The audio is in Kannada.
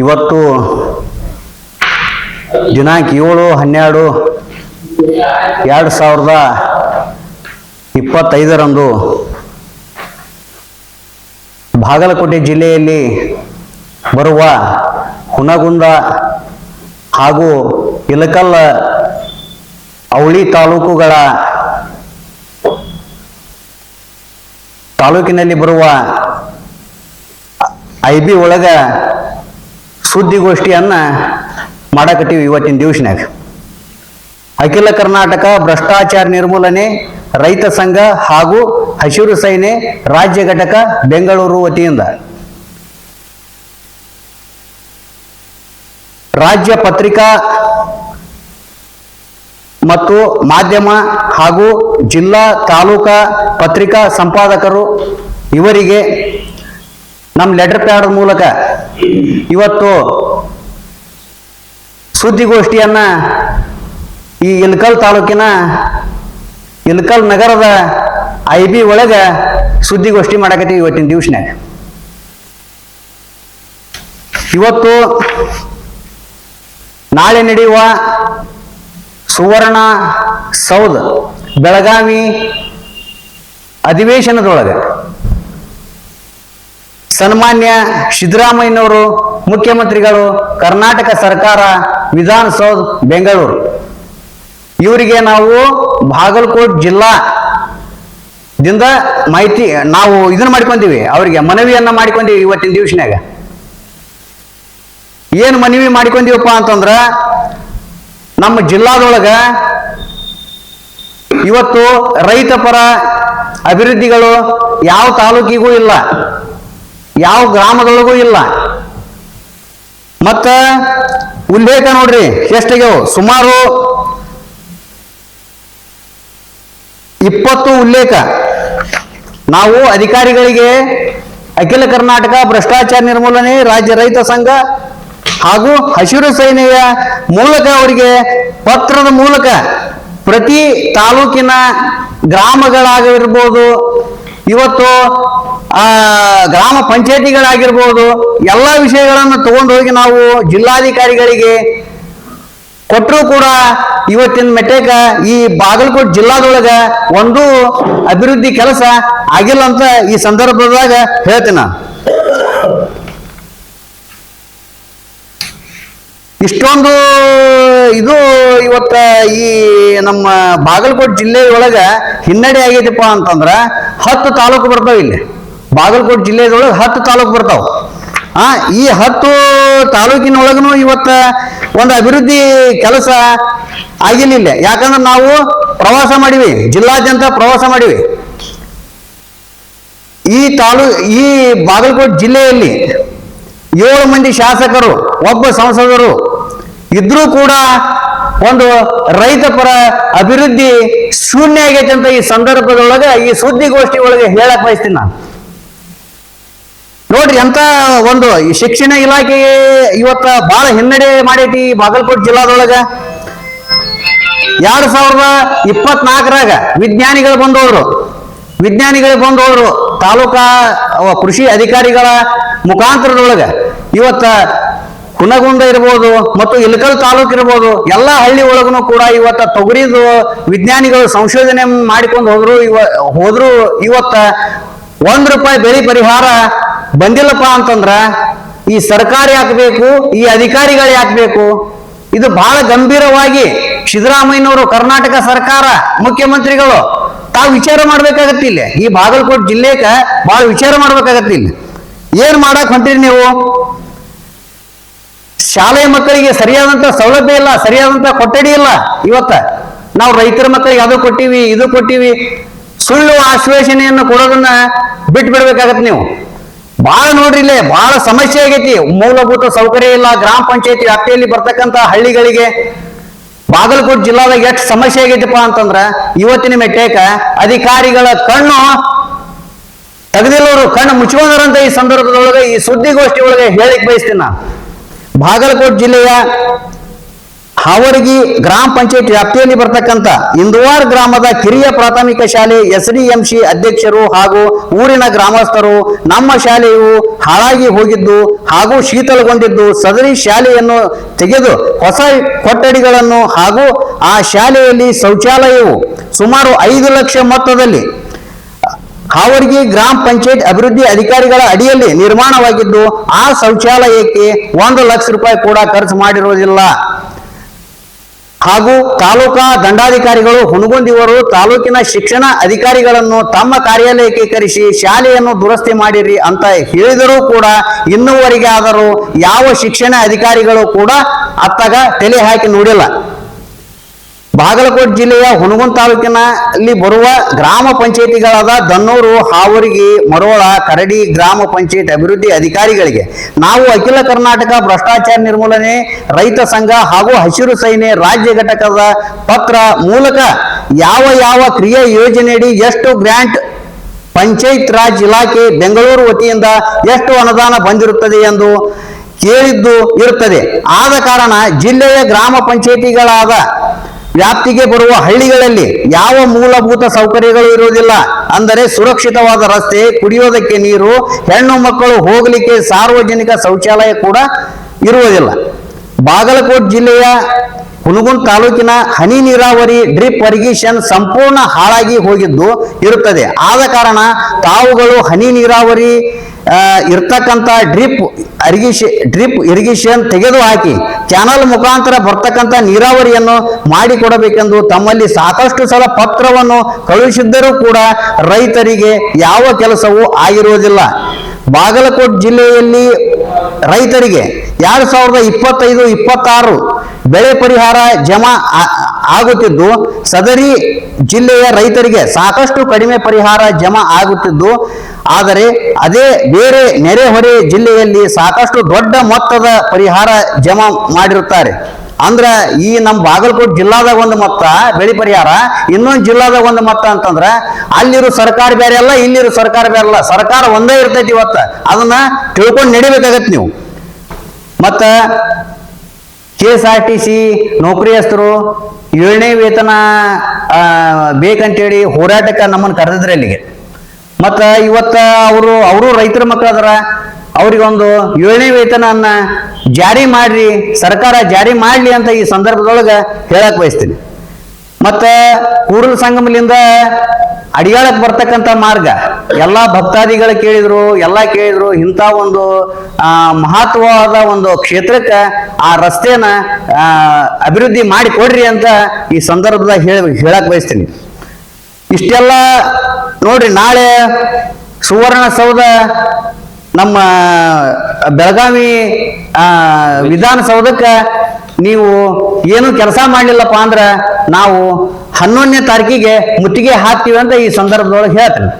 ಇವತ್ತು ದಿನಾಂಕ ಏಳು, ಹನ್ನೆರಡು, ಎರಡು ಸಾವಿರದ ಇಪ್ಪತ್ತೈದರಂದು ಬಾಗಲಕೋಟೆ ಜಿಲ್ಲೆಯಲ್ಲಿ ಬರುವ ಹುನಗುಂದ ಹಾಗೂ ಇಲಕಲ್ಲ ಅವಳಿ ತಾಲೂಕುಗಳ ತಾಲೂಕಿನಲ್ಲಿ ಬರುವ ಐ ಬಿ ಒಳಗ ಸುದ್ದಿಗೋಷ್ಠಿಯನ್ನ ಮಾಡಕತ್ತೀವಿ ಇವತ್ತಿನ ದಿವಸನಾಗ ಅಖಿಲ ಕರ್ನಾಟಕ ಭ್ರಷ್ಟಾಚಾರ ನಿರ್ಮೂಲನೆ, ರೈತ ಸಂಘ ಹಾಗೂ ಹಸಿರು ಸೇನೆ ರಾಜ್ಯ ಘಟಕ ಬೆಂಗಳೂರು ವತಿಯಿಂದ. ರಾಜ್ಯ ಪತ್ರಿಕಾ ಮತ್ತು ಮಾಧ್ಯಮ ಹಾಗೂ ಜಿಲ್ಲಾ ತಾಲೂಕಾ ಪತ್ರಿಕಾ ಸಂಪಾದಕರು ಇವರಿಗೆ ನಮ್ಮ ಲೆಟರ್ ಪ್ಯಾಡ್ ಮೂಲಕ ಇವತ್ತು ಸುದ್ದಿಗೋಷ್ಠಿಯನ್ನ ಈ ಇಲ್ಕಲ್ ತಾಲೂಕಿನ ಇಲ್ಕಲ್ ನಗರದ ಐ ಬಿ ಒಳಗೆ ಸುದ್ದಿಗೋಷ್ಠಿ ಮಾಡಕತ್ತೀವಿ ಇವತ್ತಿನ ದಿವಸನಾಗ ಇವತ್ತು ನಾಳೆ ನಡೆಯುವ ಸುವರ್ಣ ಸೌಧ ಬೆಳಗಾವಿ ಅಧಿವೇಶನದೊಳಗೆ ಸನ್ಮಾನ್ಯ ಸಿದ್ದರಾಮಯ್ಯನವರು ಮುಖ್ಯಮಂತ್ರಿಗಳು, ಕರ್ನಾಟಕ ಸರ್ಕಾರ, ವಿಧಾನಸೌಧ, ಬೆಂಗಳೂರು. ಇವರಿಗೆ ನಾವು ಬಾಗಲಕೋಟ್ ಜಿಲ್ಲಾ ದಿಂದ ಮಾಹಿತಿ, ನಾವು ಇದನ್ನ ಮಾಡ್ಕೊಂತೀವಿ. ಅವರಿಗೆ ಮನವಿಯನ್ನ ಮಾಡ್ಕೊಂತೀವಿ ಇವತ್ತಿನ ದಿವಸನಾಗ ಏನು ಮನವಿ ಮಾಡ್ಕೊಂತೀವಪ್ಪ ಅಂತಂದ್ರ, ನಮ್ಮ ಜಿಲ್ಲಾದೊಳಗ ಇವತ್ತು ರೈತ ಪರ ಅಭಿವೃದ್ಧಿಗಳು ಯಾವ ತಾಲೂಕಿಗೂ ಇಲ್ಲ. ಯಾವ ಗ್ರಾಮದೊಳಗೂ ಇಲ್ಲ. ಮತ್ತ ಉಲ್ಲೇಖ ನೋಡ್ರಿ ಎಷ್ಟಾಗ್ಯಾವ ಸುಮಾರು ಇಪ್ಪತ್ತು ಉಲ್ಲೇಖ. ನಾವು ಅಧಿಕಾರಿಗಳಿಗೆ ಅಖಿಲ ಕರ್ನಾಟಕ ಭ್ರಷ್ಟಾಚಾರ ನಿರ್ಮೂಲನೆ, ರಾಜ್ಯ ರೈತ ಸಂಘ ಹಾಗೂ ಹಸಿರು ಸೇನೆಯ ಮೂಲಕ ಅವರಿಗೆ ಪತ್ರದ ಮೂಲಕ ಪ್ರತಿ ತಾಲೂಕಿನ ಗ್ರಾಮಗಳಾಗಿರ್ಬೋದು, ಇವತ್ತು ಆ ಗ್ರಾಮ ಪಂಚಾಯತಿಗಳಾಗಿರ್ಬೋದು, ಎಲ್ಲ ವಿಷಯಗಳನ್ನು ತಗೊಂಡು ಹೋಗಿ ನಾವು ಜಿಲ್ಲಾಧಿಕಾರಿಗಳಿಗೆ ಕೊಟ್ಟರು ಕೂಡ ಇವತ್ತಿನ ಮೆಟ್ಟೇಕ ಈ ಬಾಗಲಕೋಟೆ ಜಿಲ್ಲಾದೊಳಗ ಒಂದು ಅಭಿವೃದ್ಧಿ ಕೆಲಸ ಆಗಿಲ್ಲ ಅಂತ ಈ ಸಂದರ್ಭದಾಗ ಹೇಳ್ತೀನಿ ಇಷ್ಟೊಂದು ಇದು ಇವತ್ತ ಈ ನಮ್ಮ ಬಾಗಲಕೋಟೆ ಜಿಲ್ಲೆಯೊಳಗ ಹಿನ್ನಡೆ ಆಗೈತಪ್ಪ ಅಂತಂದ್ರ ಹತ್ತು ತಾಲೂಕು ಬರ್ತಾವ ಇಲ್ಲಿ. ಬಾಗಲಕೋಟ್ ಜಿಲ್ಲೆದೊಳಗೆ ಹತ್ತು ತಾಲೂಕು ಬರ್ತಾವ. ಆ, ಈ ಹತ್ತು ತಾಲೂಕಿನೊಳಗನು ಇವತ್ತ ಒಂದು ಅಭಿವೃದ್ಧಿ ಕೆಲಸ ಆಗಿರಲಿಲ್ಲ. ಯಾಕಂದ್ರೆ ನಾವು ಪ್ರವಾಸ ಮಾಡಿವಿ, ಜಿಲ್ಲಾದ್ಯಂತ ಪ್ರವಾಸ ಮಾಡಿವಿ. ಈ ತಾಲೂ, ಈ ಬಾಗಲಕೋಟೆ ಜಿಲ್ಲೆಯಲ್ಲಿ ಏಳು ಮಂದಿ ಶಾಸಕರು, ಒಬ್ಬ ಸಂಸದರು ಇದ್ರೂ ಕೂಡ ಒಂದು ರೈತ ಪರ ಅಭಿವೃದ್ಧಿ ಶೂನ್ಯ ಆಗೈತೆ ಅಂತ ಈ ಸಂದರ್ಭದೊಳಗೆ, ಈ ಸುದ್ದಿಗೋಷ್ಠಿ ಒಳಗೆ ಹೇಳಕ್ ಬಯಸ್ತೀನಿ ನಾನು. ನೋಡ್ರಿ ಅಂತ ಒಂದು ಈ ಶಿಕ್ಷಣ ಇಲಾಖೆ ಇವತ್ತ ಬಹಳ ಹಿನ್ನಡೆ ಮಾಡೈತಿ ಬಾಗಲಕೋಟೆ ಜಿಲ್ಲಾದೊಳಗ. ಎರಡ್ ಸಾವಿರದ ಇಪ್ಪತ್ನಾಲ್ಕರಾಗ ವಿಜ್ಞಾನಿಗಳು ಬಂದವರು. ವಿಜ್ಞಾನಿಗಳು ಬಂದವರು ತಾಲೂಕಾ ಕೃಷಿ ಅಧಿಕಾರಿಗಳ ಮುಖಾಂತರದೊಳಗ. ಇವತ್ತ ಕುನಗುಂದ ಇರ್ಬೋದು ಮತ್ತು ಇಲಕಲ್ ತಾಲೂಕು ಇರ್ಬೋದು ಎಲ್ಲ ಹಳ್ಳಿ ಒಳಗೂ ಕೂಡ ಇವತ್ತ ತೊಗರಿದು ವಿಜ್ಞಾನಿಗಳು ಸಂಶೋಧನೆ ಮಾಡಿಕೊಂಡು ಹೋದ್ರು ಇವ ಹೋದ್ರು ಇವತ್ತ ಒಂದ್ ರೂಪಾಯಿ ಬೆಳೆ ಪರಿಹಾರ ಬಂದಿಲ್ಲಪ್ಪ ಅಂತಂದ್ರ ಈ ಸರ್ಕಾರ ಯಾಕಬೇಕು ಈ ಅಧಿಕಾರಿಗಳು ಯಾಕಬೇಕು ಇದು ಬಹಳ ಗಂಭೀರವಾಗಿ ಸಿದ್ದರಾಮಯ್ಯನವರು ಕರ್ನಾಟಕ ಸರ್ಕಾರ ಮುಖ್ಯಮಂತ್ರಿಗಳು ತಾವು ವಿಚಾರ ಮಾಡ್ಬೇಕಾಗತ್ತೆ ಇಲ್ಲಿ. ಈ ಬಾಗಲಕೋಟೆ ಜಿಲ್ಲೆಕ ಬಹಳ ವಿಚಾರ ಮಾಡ್ಬೇಕಾಗತ್ತೆ ಇಲ್ಲಿ. ಏನ್ ಮಾಡಕ್ ಹೊಂಟಿರಿ ನೀವು? ಶಾಲೆ ಮಕ್ಕಳಿಗೆ ಸರಿಯಾದಂತ ಸೌಲಭ್ಯ ಇಲ್ಲ, ಸರಿಯಾದಂತ ಕೊಠಡಿ ಇಲ್ಲ ಇವತ್ತ. ನಾವು ರೈತರ ಮಕ್ಕಳಿಗೆ ಅದು ಕೊಟ್ಟಿವಿ, ಇದು ಕೊಟ್ಟಿವಿ. ಸುಳ್ಳು ಆಶ್ವಾಸನೆಯನ್ನು ಕೊಡೋದನ್ನ ಬಿಟ್ಟು ಬಿಡ್ಬೇಕಾಗತ್ತೆ ನೀವು. ಬಹಳ ನೋಡ್ರಿ ಇಲ್ಲೇ ಬಹಳ ಸಮಸ್ಯೆ ಆಗೈತಿ. ಮೂಲಭೂತ ಸೌಕರ್ಯ ಇಲ್ಲ, ಗ್ರಾಮ ಪಂಚಾಯತಿ ವ್ಯಾಪ್ತಿಯಲ್ಲಿ ಬರ್ತಕ್ಕಂತ ಹಳ್ಳಿಗಳಿಗೆ. ಬಾಗಲಕೋಟ್ ಜಿಲ್ಲಾದಾಗ ಎಷ್ಟು ಸಮಸ್ಯೆ ಆಗೈತಪ್ಪ ಅಂತಂದ್ರ, ಇವತ್ತಿನ ಮೆಟ್ಟೇಕ ಅಧಿಕಾರಿಗಳ ಕಣ್ಣು ತೆಗೆದಿಲ್ಲವರು, ಕಣ್ಣು ಮುಚ್ಕೊಂಡರಂತ ಈ ಸಂದರ್ಭದೊಳಗೆ ಈ ಸುದ್ದಿಗೋಷ್ಠಿ ಒಳಗೆ ಹೇಳಿಕ್ ಬಯಸ್ತೀನಿ ನಾನು. ಬಾಗಲಕೋಟ್ ಜಿಲ್ಲೆಯ ಹಾವರ್ಗಿ ಗ್ರಾಮ ಪಂಚಾಯತ್ ವ್ಯಾಪ್ತಿಯಲ್ಲಿ ಬರ್ತಕ್ಕಂಥ ಇಂದುವಾರ್ ಗ್ರಾಮದ ಕಿರಿಯ ಪ್ರಾಥಮಿಕ ಶಾಲೆ ಎಸ್ ಡಿ ಎಂ ಸಿ ಅಧ್ಯಕ್ಷರು ಹಾಗೂ ಊರಿನ ಗ್ರಾಮಸ್ಥರು ನಮ್ಮ ಶಾಲೆಯು ಹಾಳಾಗಿ ಹೋಗಿದ್ದು ಹಾಗೂ ಶೀತಲಗೊಂಡಿದ್ದು ಸದರಿ ಶಾಲೆಯನ್ನು ತೆಗೆದು ಹೊಸ ಕೊಠಡಿಗಳನ್ನು ಹಾಗೂ ಆ ಶಾಲೆಯಲ್ಲಿ ಶೌಚಾಲಯವು ಸುಮಾರು ಐದು ಲಕ್ಷ ಮೊತ್ತದಲ್ಲಿ ಹಾವರ್ಗಿ ಗ್ರಾಮ ಪಂಚಾಯತ್ ಅಭಿವೃದ್ಧಿ ಅಧಿಕಾರಿಗಳ ಅಡಿಯಲ್ಲಿ ನಿರ್ಮಾಣವಾಗಿದ್ದು ಆ ಶೌಚಾಲಯಕ್ಕೆ ಒಂದು ಲಕ್ಷ ರೂಪಾಯಿ ಕೂಡ ಖರ್ಚು ಮಾಡಿರುವುದಿಲ್ಲ ಹಾಗೂ ತಾಲೂಕಾ ದಂಡಾಧಿಕಾರಿಗಳು ಹುಣಗುಂದಿವರು ತಾಲೂಕಿನ ಶಿಕ್ಷಣ ಅಧಿಕಾರಿಗಳನ್ನು ತಮ್ಮ ಕಾರ್ಯಾಲಯಕ್ಕೆ ಕರೆಸಿ ಶಾಲೆಯನ್ನು ದುರಸ್ತಿ ಮಾಡಿರಿ ಅಂತ ಹೇಳಿದರೂ ಕೂಡ ಇನ್ನೂವರೆಗೆ ಆದರೂ ಯಾವ ಶಿಕ್ಷಣ ಅಧಿಕಾರಿಗಳು ಕೂಡ ಅತ್ತಾಗ ತಲೆ ಹಾಕಿ ನೋಡಿಲ್ಲ. ಬಾಗಲಕೋಟೆ ಜಿಲ್ಲೆಯ ಹುಣಗುನ್ ತಾಲೂಕಿನ ಅಲ್ಲಿ ಬರುವ ಗ್ರಾಮ ಪಂಚಾಯಿತಿಗಳಾದ ದನ್ನೂರು, ಹಾವರ್ಗಿ, ಮರೋಳ, ಕರಡಿ ಗ್ರಾಮ ಪಂಚಾಯತ್ ಅಭಿವೃದ್ಧಿ ಅಧಿಕಾರಿಗಳಿಗೆ ನಾವು ಅಖಿಲ ಕರ್ನಾಟಕ ಭ್ರಷ್ಟಾಚಾರ ನಿರ್ಮೂಲನೆ, ರೈತ ಸಂಘ ಹಾಗೂ ಹಸಿರು ಸೇನೆ ರಾಜ್ಯ ಘಟಕದ ಪತ್ರ ಮೂಲಕ ಯಾವ ಯಾವ ಕ್ರಿಯಾ ಯೋಜನೆಯಡಿ ಎಷ್ಟು ಗ್ರಾಂಟ್ ಪಂಚಾಯತ್ ರಾಜ್ ಇಲಾಖೆ ಬೆಂಗಳೂರು ವತಿಯಿಂದ ಎಷ್ಟು ಅನುದಾನ ಬಂದಿರುತ್ತದೆ ಎಂದು ಕೇಳಿದ್ದು ಇರುತ್ತದೆ. ಆದ ಕಾರಣ ಜಿಲ್ಲೆಯ ಗ್ರಾಮ ಪಂಚಾಯಿತಿಗಳಾದ ವ್ಯಾಪ್ತಿಗೆ ಬರುವ ಹಳ್ಳಿಗಳಲ್ಲಿ ಯಾವ ಮೂಲಭೂತ ಸೌಕರ್ಯಗಳು ಇರುವುದಿಲ್ಲ? ಅಂದರೆ ಸುರಕ್ಷಿತವಾದ ರಸ್ತೆ, ಕುಡಿಯೋದಕ್ಕೆ ನೀರು, ಹೆಣ್ಣು ಮಕ್ಕಳು ಹೋಗಲಿಕ್ಕೆ ಸಾರ್ವಜನಿಕ ಶೌಚಾಲಯ ಕೂಡ ಇರುವುದಿಲ್ಲ. ಬಾಗಲಕೋಟೆ ಜಿಲ್ಲೆಯ ಹುನಗುಂದ ತಾಲೂಕಿನ ಹನಿ ನೀರಾವರಿ ಡ್ರಿಪ್ ಇರಿಗೇಷನ್ ಸಂಪೂರ್ಣ ಹಾಳಾಗಿ ಹೋಗಿದ್ದು ಇರುತ್ತದೆ. ಆದ ಕಾರಣ ತಾವುಗಳು ಹನಿ ನೀರಾವರಿ ಇರ್ತಕ್ಕಂಥ ಡ್ರಿಪ್ ಇರಿಗೇಷನ್ ಡ್ರಿಪ್ ಇರಿಗೇಷನ್ ತೆಗೆದು ಹಾಕಿ ಚಾನಲ್ ಮುಖಾಂತರ ಬರ್ತಕ್ಕಂಥ ನೀರಾವರಿಯನ್ನು ಮಾಡಿಕೊಡಬೇಕೆಂದು ತಮ್ಮಲ್ಲಿ ಸಾಕಷ್ಟು ಸಲ ಪತ್ರವನ್ನು ಕಳುಹಿಸಿದ್ದರೂ ಕೂಡ ರೈತರಿಗೆ ಯಾವ ಕೆಲಸವೂ ಆಗಿರುವುದಿಲ್ಲ. ಬಾಗಲಕೋಟೆ ಜಿಲ್ಲೆಯಲ್ಲಿ ರೈತರಿಗೆ ಎರಡ್ ಸಾವಿರದ ಇಪ್ಪತ್ತೈದು, ಇಪ್ಪತ್ತಾರು ಬೆಳೆ ಪರಿಹಾರ ಜಮಾ ಆಗುತ್ತಿದ್ದು, ಸದರಿ ಜಿಲ್ಲೆಯ ರೈತರಿಗೆ ಸಾಕಷ್ಟು ಕಡಿಮೆ ಪರಿಹಾರ ಜಮಾ ಆಗುತ್ತಿದ್ದು, ಆದರೆ ಅದೇ ಬೇರೆ ನೆರೆಹೊರೆ ಜಿಲ್ಲೆಯಲ್ಲಿ ಸಾಕಷ್ಟು ದೊಡ್ಡ ಮೊತ್ತದ ಪರಿಹಾರ ಜಮಾ ಮಾಡಿರುತ್ತಾರೆ. ಅಂದ್ರ ಈ ನಮ್ಮ ಬಾಗಲಕೋಟೆ ಜಿಲ್ಲಾದಾಗ ಒಂದು ಮೊತ್ತ, ಬೆಳೆ ಪರಿಹಾರ, ಇನ್ನೊಂದು ಜಿಲ್ಲಾದಾಗ ಒಂದು ಮೊತ್ತ ಅಂತಂದ್ರ, ಅಲ್ಲಿರೋ ಸರ್ಕಾರ ಬೇರೆ ಅಲ್ಲ, ಇಲ್ಲಿರೋ ಸರ್ಕಾರ ಬೇರೆ ಅಲ್ಲ. ಸರ್ಕಾರ ಒಂದೇ ಇರ್ತೈತಿ ಇವತ್ತ. ಅದನ್ನ ತಿಳ್ಕೊಂಡು ನಡಿಬೇಕಾಗತ್ತೆ ನೀವು. ಮತ್ತ K S R T C ನೌಕರಿಯಸ್ಥರು ಏಳನೇ ವೇತನ ಬೇಕಂತೇಳಿ ಹೋರಾಟಕ್ಕೆ ನಮ್ಮನ್ನು ಕರೆದಿದ್ರೆ ಅಲ್ಲಿಗೆ ಮತ್ತು ಇವತ್ತು ಅವರು ಅವರು ರೈತರ ಮಕ್ಕಳು ಅದರ ಅವ್ರಿಗೊಂದು ಏಳನೇ ವೇತನನ್ನ ಜಾರಿ ಮಾಡ್ರಿ, ಸರ್ಕಾರ ಜಾರಿ ಮಾಡ್ಲಿ ಅಂತ ಈ ಸಂದರ್ಭದೊಳಗೆ ಹೇಳಕ್ ಬಯಸ್ತೀನಿ. ಮತ್ತೆ ಕೂಡಲ ಸಂಗಮಲಿಂದ ಅಡಿಯಾಳಕ್ ಬರ್ತಕ್ಕಂಥ ಮಾರ್ಗ, ಎಲ್ಲಾ ಭಕ್ತಾದಿಗಳು ಕೇಳಿದ್ರು, ಎಲ್ಲಾ ಕೇಳಿದ್ರು, ಇಂಥ ಒಂದು ಮಹತ್ವವಾದ ಒಂದು ಕ್ಷೇತ್ರಕ್ಕೆ ಆ ರಸ್ತೆನ ಅಭಿವೃದ್ಧಿ ಮಾಡಿ ಕೊಡ್ರಿ ಅಂತ ಈ ಸಂದರ್ಭದಾಗ ಹೇಳ, ಹೇಳಕ್ ಬಯಸ್ತೀನಿ. ಇಷ್ಟೆಲ್ಲ ನೋಡ್ರಿ, ನಾಳೆ ಸುವರ್ಣಸೌಧ ನಮ್ಮ ಬೆಳಗಾವಿ ವಿಧಾನಸೌಧಕ್ಕೆ ನೀವು ಏನು ಕೆಲಸ ಮಾಡಲಿಲ್ಲಪ್ಪ ಅಂದ್ರೆ ನಾವು ಹನ್ನೊಂದನೇ ತಾರೀಕಿಗೆ ಮುತ್ತಿಗೆ ಹಾಕ್ತೀವಿ ಅಂತ ಈ ಸಂದರ್ಭದೊಳಗೆ ಹೇಳ್ತೀನಿ.